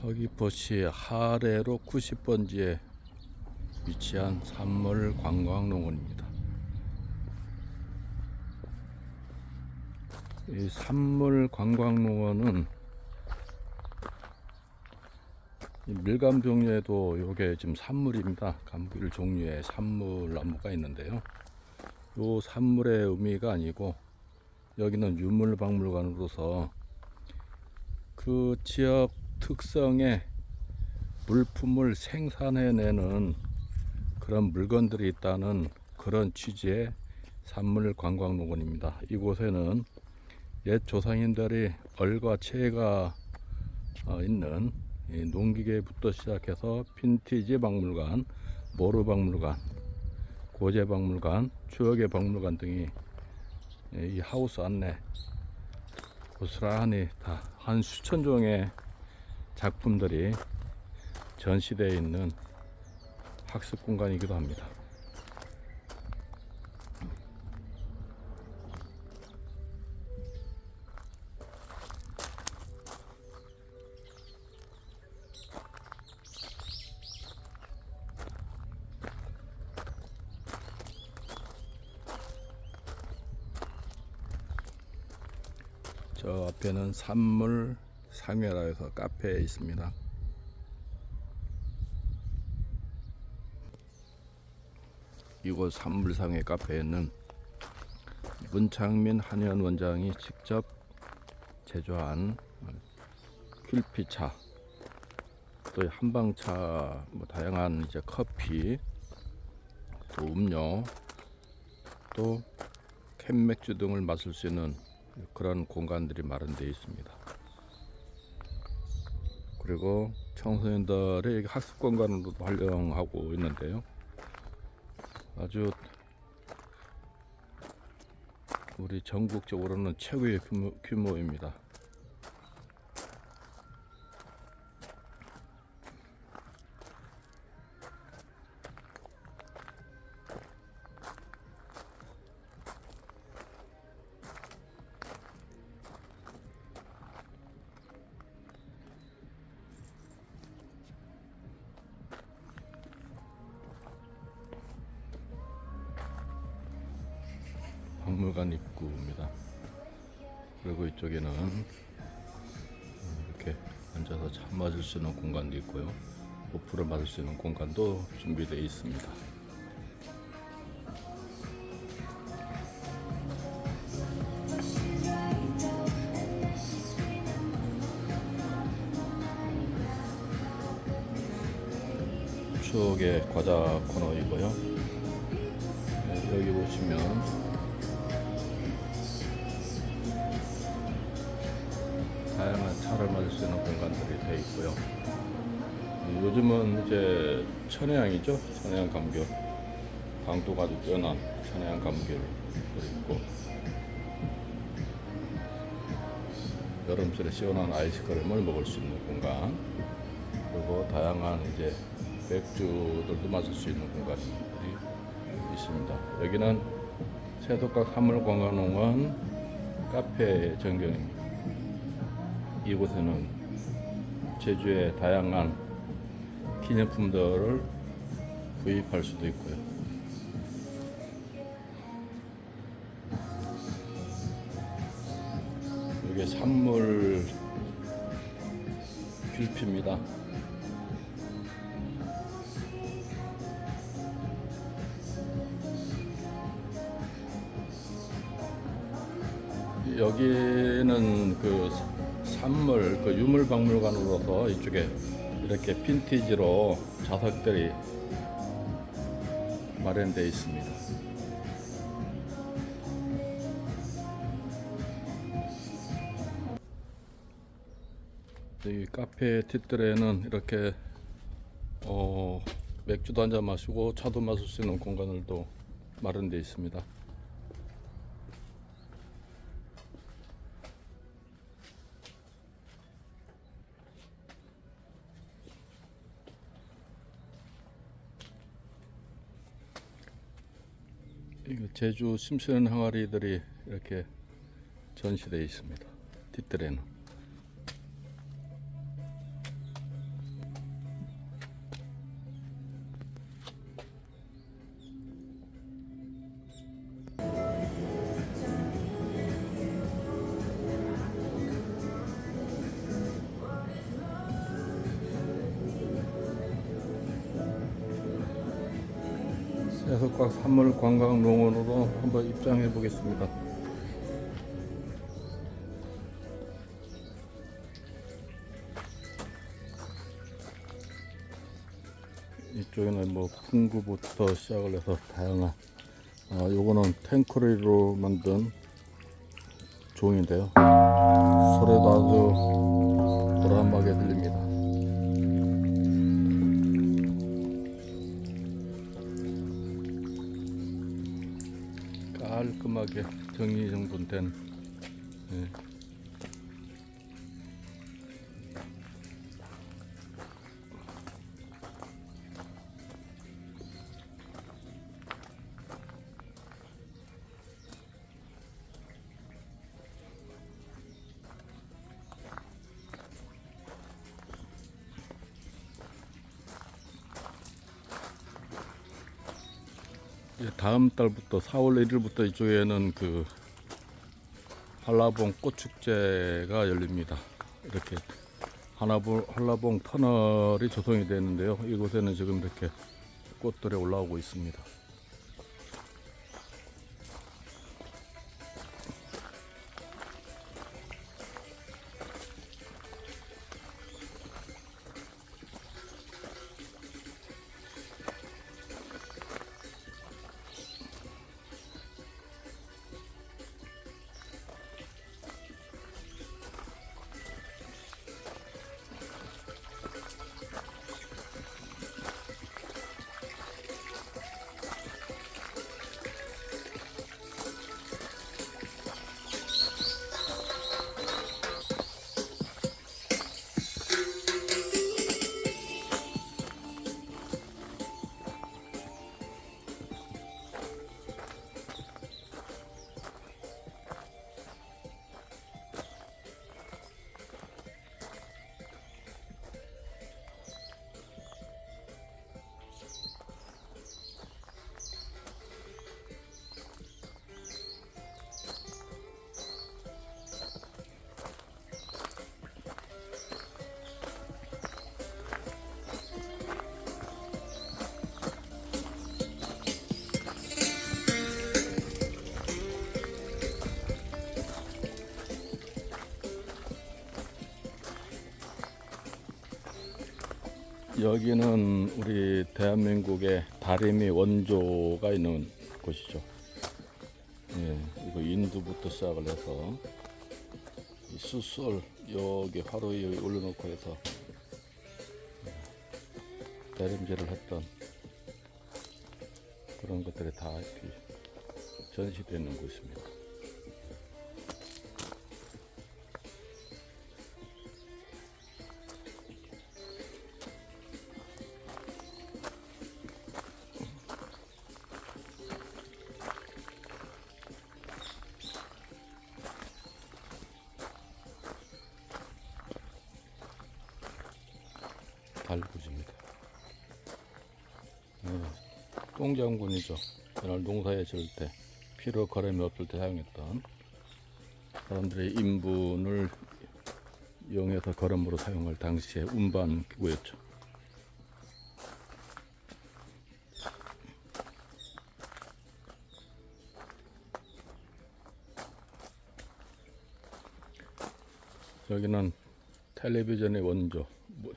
서귀포시 하래로 90번지에 위치한 산물 관광농원입니다. 이 산물 관광농원은 이 밀감 종류에도 요게 지금 산물입니다. 감귤 종류의 산물 나무가 있는데요. 요 산물의 의미가 아니고 여기는 유물박물관으로서 그 지역 특성의 물품을 생산해내는 그런 물건들이 있다는 그런 취지의 산물 관광농원입니다. 이곳에는 옛 조상님들이 얼과 채가 어, 있는 이 농기계부터 시작해서 핀티지 박물관, 모루 박물관, 고제 박물관, 추억의 박물관 등이 이 하우스 안내 고스란히 다 한 수천 종의 작품들이 전시되어 있는 학습 공간이기도 합니다. 저 앞에는 산물 해서 카페에 있습니다. 이곳 산물상회 카페에는 문창민 한의원 원장이 직접 제조한 큐피차 또 한방차 뭐 다양한 이제 커피 또 음료 또 캔맥주 등을 마실 수 있는 그런 공간들이 마련되어 있습니다. 그리고 청소년들의 학습 공간으로도 활용하고 있는데요. 아주 우리 전국적으로는 최고의 규모, 규모입니다. 박물관 입구입니다. 그리고 이쪽에는 이렇게 앉아서 차 마실 수 있는 공간도 있고요. 오프를 마실 수 있는 공간도 준비되어 있습니다. 추억의 과자 코너이고요. 네, 여기 보시면 마실 수 있는 공간들이 되어 있고요. 음, 요즘은 이제 천혜향이죠. 천혜향 감귤. 강도가 아주 뛰어난 천혜향 감귤도 있고 여름철에 시원한 아이스크림을 먹을 수 있는 공간 그리고 다양한 이제 맥주들도 마실 수 있는 공간들이 있습니다. 여기는 세독각 사물관광농원 카페 전경입니다. 이곳에는 제주의 다양한 기념품들을 구입할 수도 있고요. 이게 산물 귤피입니다. 여기는 그 산물, 그 유물박물관으로서 이쪽에 이렇게 빈티지로 자석들이 마련되어 있습니다. 여기 카페 뒷뜰에는 이렇게 어, 맥주도 한잔 마시고 차도 마실 수 있는 공간들도 마련되어 있습니다. 제주 심스런 항아리들이 이렇게 전시되어 있습니다. 뒷뜰에는. 산물 관광 농원으로 한번 입장해 보겠습니다. 이쪽에는 뭐 풍구부터 시작을 해서 다양한 아, 요거는 탱크리로 만든 종인데요. 소리도 아주 보람하게 정리정돈된 다음 달부터 4월 1일부터 이쪽에는 그 한라봉 꽃축제가 열립니다. 이렇게 한라봉, 한라봉 터널이 조성이 되는데요. 이곳에는 지금 이렇게 꽃들이 올라오고 있습니다. 여기는 우리 대한민국의 다리미 원조가 있는 곳이죠. 예, 이거 인두부터 시작을 해서 이 숯을 여기 화로 위에 올려놓고 해서 다림질을 했던 그런 것들이 다 있는 곳입니다. 똥장군이죠. 그날 농사에 지을 때 필요 거름이 없을 때 사용했던 사람들의 인분을 이용해서 거름으로 사용할 당시의 운반 기구였죠. 여기는 텔레비전의 원조 뭐,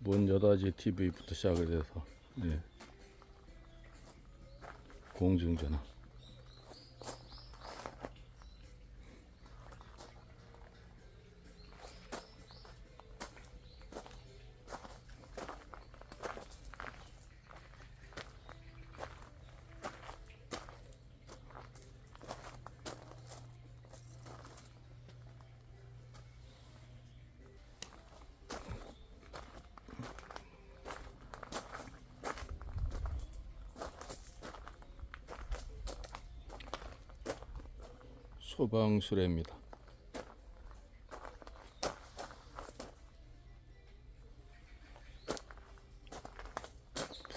문 여다지 TV부터 시작을 해서 예. 공중전화 소방수레입니다.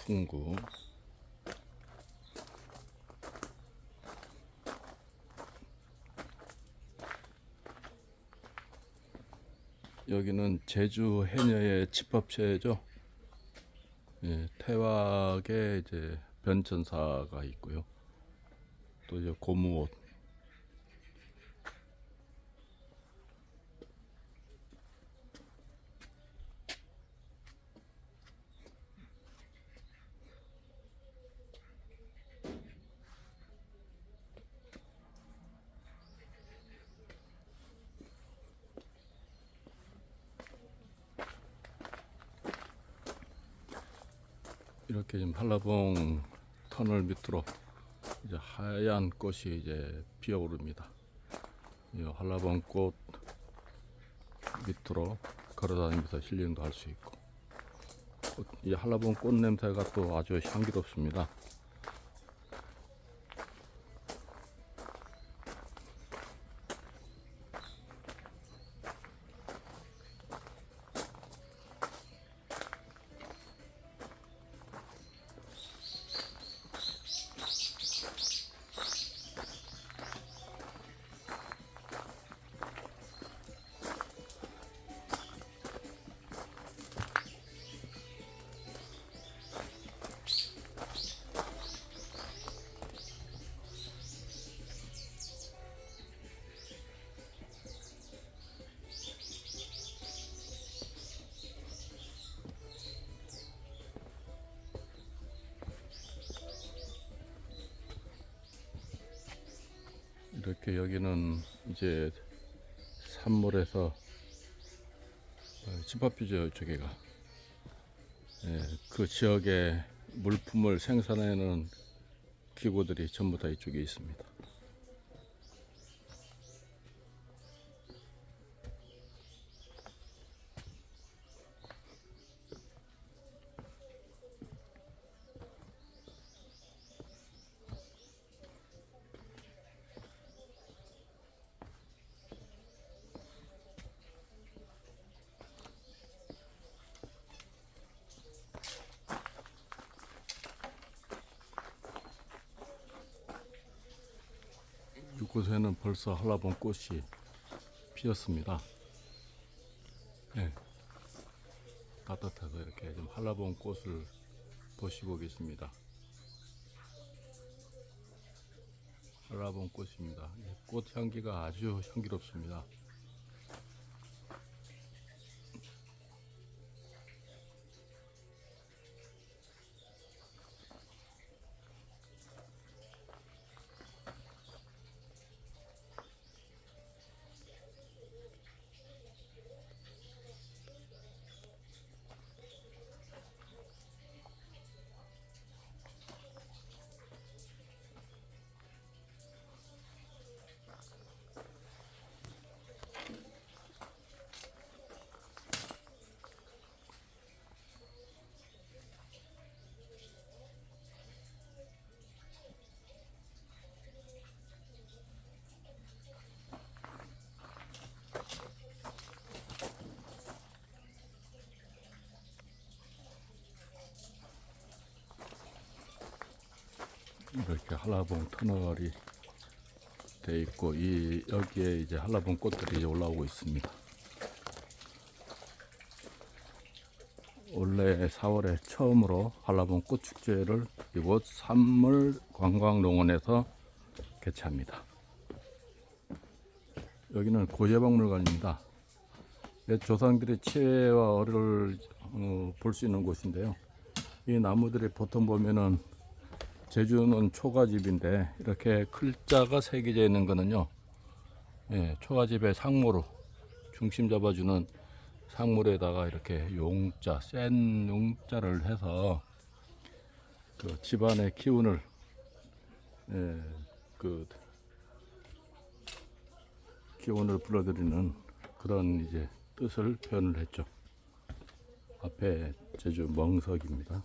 풍구 여기는 제주 해녀의 집합체죠. 예, 태왁의 이제 변천사가 있고요. 또 이제 고무옷. 한라봉 터널 밑으로 이제 하얀 꽃이 이제 피어오릅니다. 이 한라봉 꽃 밑으로 걸어다니면서 힐링도 할 수 있고 꽃- 이 한라봉 꽃 냄새가 또 아주 향기롭습니다. 이렇게 여기는 이제 산물에서 어, 집합비죠 저기가 예, 그 지역의 물품을 생산하는 기구들이 전부 다 이쪽에 있습니다. 이곳에는 벌써 한라봉 꽃이 피었습니다. 예. 따뜻해서 이렇게 좀 한라봉 꽃을 보시고 계십니다. 한라봉 꽃입니다. 이꽃 향기가 아주 향기롭습니다. 이렇게 한라봉 터널이 돼 있고 이 여기에 이제 한라봉 꽃들이 올라오고 있습니다. 올해 4월에 처음으로 한라봉 꽃 축제를 이곳 산물 관광농원에서 개최합니다. 여기는 고제박물관입니다. 옛 조상들의 치해와 어를 어, 볼수 있는 곳인데요. 이 나무들이 보통 보면은 제주는 초가집인데 이렇게 글자가 새겨져 있는 거는요. 예, 초가집의 상모로 중심 잡아주는 상물에다가 이렇게 용자, 센 용자를 해서 그 집안의 기운을 예, 그 기운을 불러들이는 그런 이제 뜻을 표현을 했죠. 앞에 제주 멍석입니다.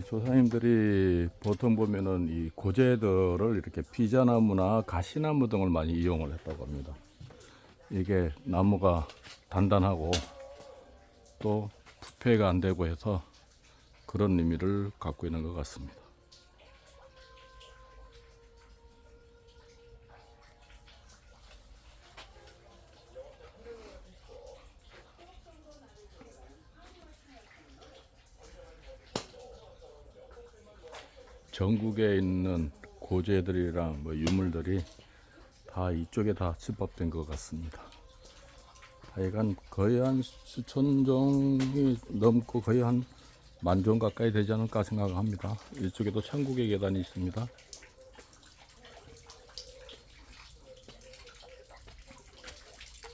조사님들이 보통 보면은 이 고제들을 이렇게 비자나무나 가시나무 등을 많이 이용을 했다고 합니다. 이게 나무가 단단하고 또 부패가 안 되고 해서 그런 의미를 갖고 있는 것 같습니다. 전국에 있는 고재들이랑 뭐 유물들이 다 이쪽에 다 집합된 것 같습니다. 하여간 거의 한 수천 종이 넘고 거의 한 만 종 가까이 되지 않을까 생각합니다. 이쪽에도 천국의 계단이 있습니다.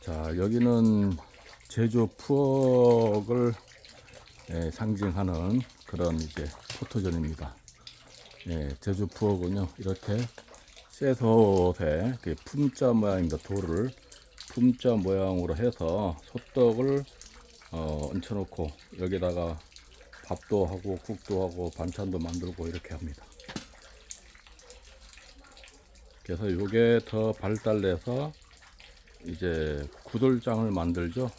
자, 여기는 제주 푸억을 예, 상징하는 그런 이제 포토전입니다. 예, 제주 푸억은요, 이렇게 쇠솥에 그 품자 모양입니다. 돌을 품자 모양으로 해서 소떡을 어, 얹혀놓고 여기다가 밥도 하고 국도 하고 반찬도 만들고 이렇게 합니다. 그래서 이게 더 발달돼서 이제 구들장을 만들죠.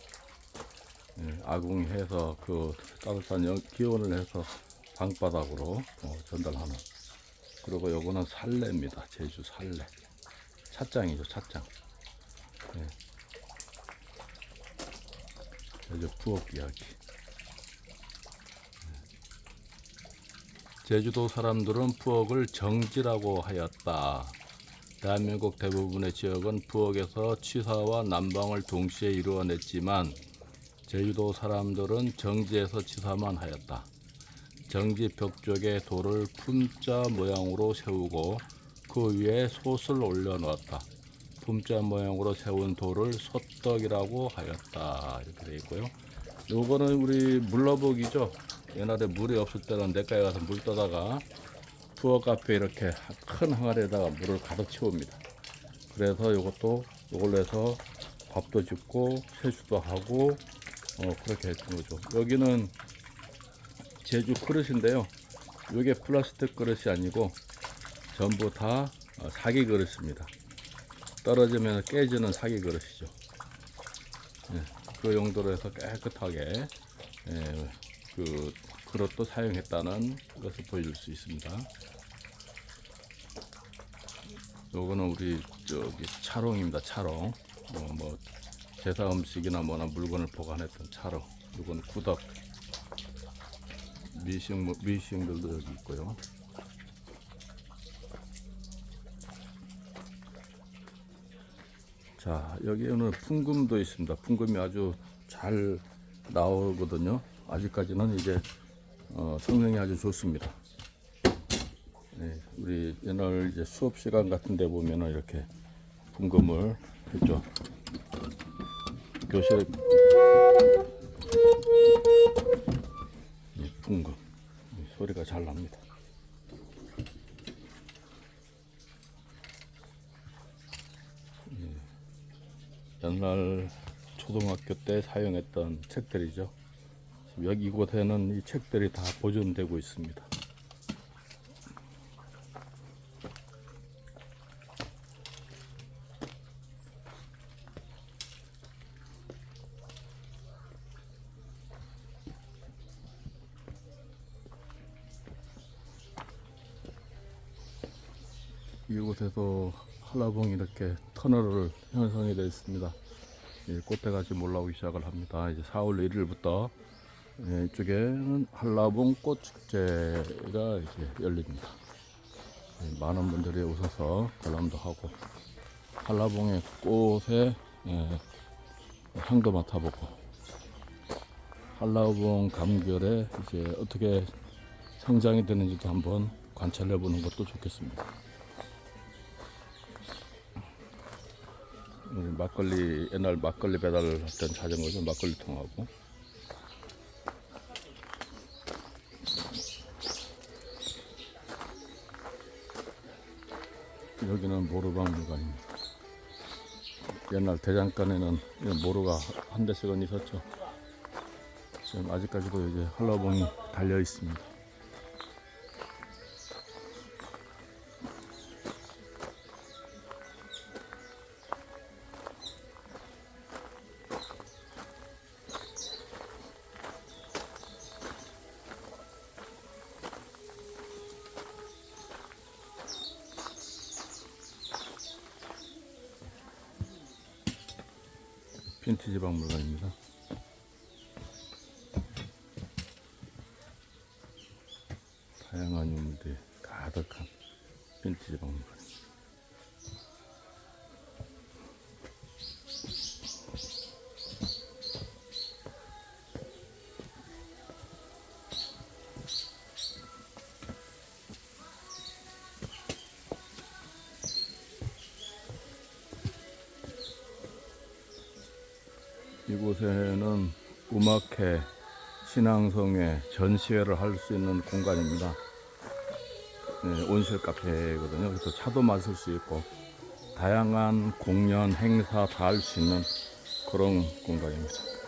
예, 아궁해서 그 따뜻한 영- 기온을 해서 방바닥으로 어, 전달하는. 그리고 요거는 살레입니다. 제주 살레. 찻장이죠, 찻장. 예. 제주 부엌 이야기. 예. 제주도 사람들은 부엌을 정지라고 하였다. 대한민국 대부분의 지역은 부엌에서 취사와 난방을 동시에 이루어냈지만 제주도 사람들은 정지에서 취사만 하였다. 정지 벽 쪽에 돌을 품자 모양으로 세우고 그 위에 솥을 올려놓았다. 품자 모양으로 세운 돌을 솥떡이라고 하였다. 이렇게 되어 있고요. 요거는 우리 물러보기죠. 옛날에 물이 없을 때는 냇가에 가서 물 떠다가 부엌 앞에 이렇게 큰 항아리에다가 물을 가득 채웁니다. 그래서 이것도 이걸로 해서 밥도 짓고 세수도 하고 어, 그렇게 했던 거죠. 여기는 제주 그릇인데요. 이게 플라스틱 그릇이 아니고 전부 다 어, 사기 그릇입니다. 떨어지면 깨지는 사기 그릇이죠. 예, 그 용도로 해서 깨끗하게 예, 그 그릇도 사용했다는 것을 보여줄 수 있습니다. 요거는 우리 저기 차롱입니다. 차롱. 어, 뭐 제사 음식이나 뭐나 물건을 보관했던 차롱. 요거는 구덕. 미싱 미싱들도 여기 있고요. 자 여기에는 풍금도 있습니다. 풍금이 아주 잘 나오거든요. 아직까지는 이제 어, 성능이 아주 좋습니다. 네, 우리 옛날 이제 수업 시간 같은 데 보면은 이렇게 풍금을 했죠. 교실에 이 소리가 잘 납니다. 예, 옛날 초등학교 때 사용했던 책들이죠. 여기 이곳에는 이 책들이 다 보존되고 있습니다. 이곳에도 한라봉이 이렇게 터널을 형성이 되어 있습니다. 예, 꽃대가 지금 올라오기 시작을 합니다. 이제 4월 1일부터 예, 이쪽에는 한라봉 꽃축제가 이제 열립니다. 예, 많은 분들이 오셔서 관람도 하고 한라봉의 꽃에 예, 향도 맡아보고 한라봉 감귤에 이제 어떻게 성장이 되는지도 한번 관찰해 보는 것도 좋겠습니다. 막걸리 옛날 막걸리 배달을 했던 자전거죠. 막걸리 통하고. 여기는 모루박물관입니다. 옛날 대장간에는 이 모루가 한 대씩은 있었죠. 지금 아직까지도 이제 한라봉이 달려 있습니다 빈티지 박물관입니다. 다양한 유물들이 가득 아삭아삭한 빈티지 박물관. 신앙성회, 전시회를 할 수 있는 공간입니다. 네, 온실 카페거든요. 그래서 차도 마실 수 있고 다양한 공연, 행사 다 할 수 있는 그런 공간입니다.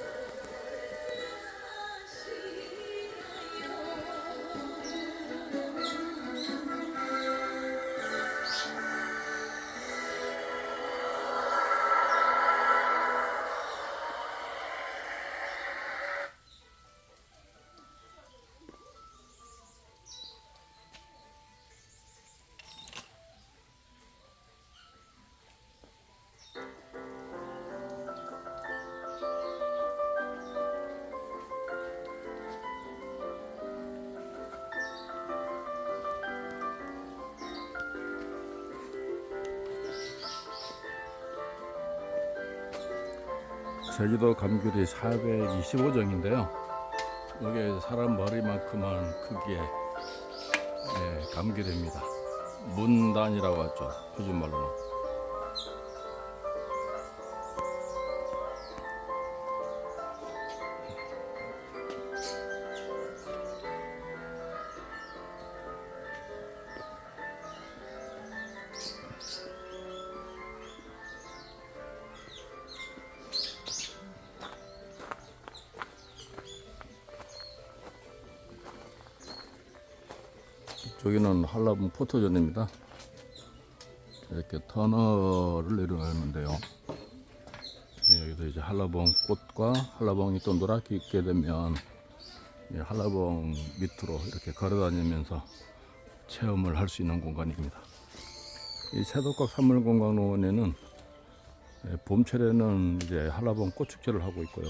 제주도 감귤이 425정인데요. 이게 사람 머리만큼한 크기의 예, 감귤입니다. 문단이라고 하죠. 요즘 말로는. 한라봉 포토존입니다. 이렇게 터널을 내려가는데요. 예, 여기서 이제 한라봉 꽃과 한라봉이 또 노랗게 있게 되면 이 한라봉 밑으로 이렇게 걸어다니면서 체험을 할 수 있는 공간입니다. 이 세도각 산물관광원에는 예, 봄철에는 이제 한라봉 꽃 축제를 하고 있고요.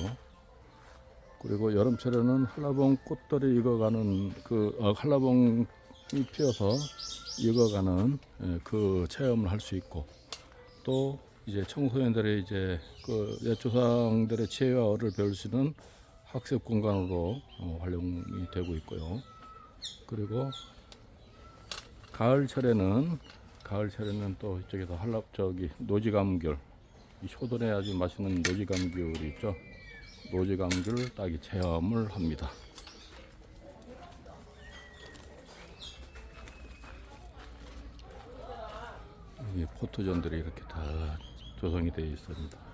그리고 여름철에는 한라봉 꽃들이 익어가는 그 어, 한라봉이 피어서 익어가는 예, 그 체험을 할 수 있고 또 이제 청소년들의 이제 그 지혜와 어를 배울 수 있는 학습 공간으로 어, 활용이 되고 있고요. 그리고 가을철에는 가을철에는 또 이쪽에서 한랍 저기 노지감귤 이 효돈에 아주 맛있는 노지감귤이 있죠. 노지감귤 따기 체험을 합니다. 포토존들이 이렇게 다 조성이 되어 있습니다.